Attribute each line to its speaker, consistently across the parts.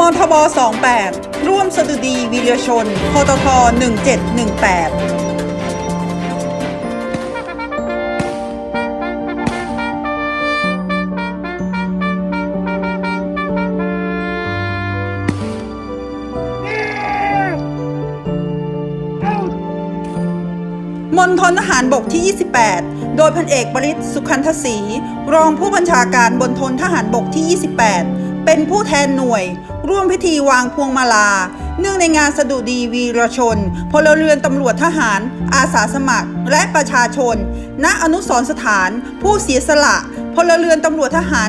Speaker 1: มทบ 28 ร่วมสดุดีวีรชนพตท1718มณฑลทหารบกที่ 28 โดยพันเอกบริษสุขันทศรีรองผู้บัญชาการบนทนทหารบกที่ 28 เป็นผู้แทนหน่วย ร่วมพิธีวางพวงมาลา เนื่องในงานสดุดีวีรชน พลเรือนตำรวจทหาร อาสาสมัคร และประชาชน ณอนุสรสถาน ผู้เสียสละ พลเรือนตำรวจทหาร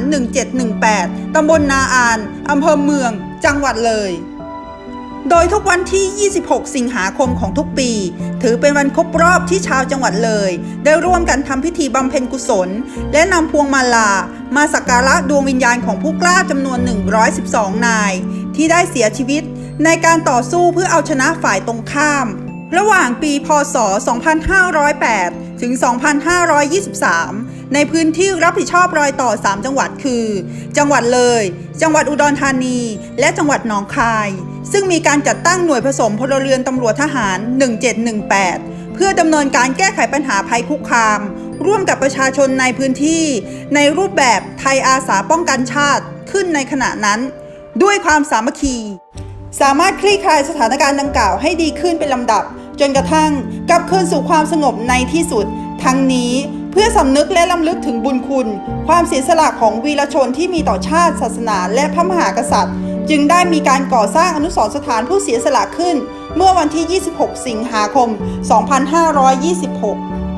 Speaker 1: 1718 ตำบลนาอาน อำเภอเมือง จังหวัดเลย โดยทุกวันที่ 26 สิงหาคมของทุกปี ถือเป็นวันครบรอบที่ชาวจังหวัดเลย ได้ร่วมกันทำพิธีบำเพ็ญกุศล และนำพวงมาลา มาสักการะดวงวิญญาณของผู้กล้าจำนวน 112 นาย ที่ได้เสียชีวิตในการต่อสู้เพื่อเอาชนะฝ่ายตรงข้าม ระหว่างปี พศ 2508 ถึง 2523 ในพื้นที่รับผิดชอบรอยต่อ 3 จังหวัดคือ จังหวัดเลย จังหวัดอุดรธานี และจังหวัดหนองคาย ซึ่งมีการจัดตั้งหน่วยผสมพลเรือนตำรวจทหาร 1718 เพื่อดำเนินการแก้ไขปัญหาภัยคุกคาม ร่วมกับประชาชนในพื้นที่ ในรูปแบบไทยอาสาป้องกันชาติขึ้นในขณะนั้น ด้วยความสามัคคี สามารถคลี่คลายสถานการณ์ดังกล่าวให้ดีขึ้นเป็นลำดับ จนกระทั่งกลับคืนสู่ความสงบในที่สุด ทั้งนี้ เพื่อสำนึกและลำลึกถึงบุญคุณ ความเสียสละของวีรชนที่มีต่อชาติ ศาสนา และพระมหากษัตริย์ จึงได้มีการก่อสร้างอนุสรณ์สถานผู้เสียสละขึ้น เมื่อวันที่ 26 สิงหาคม 2526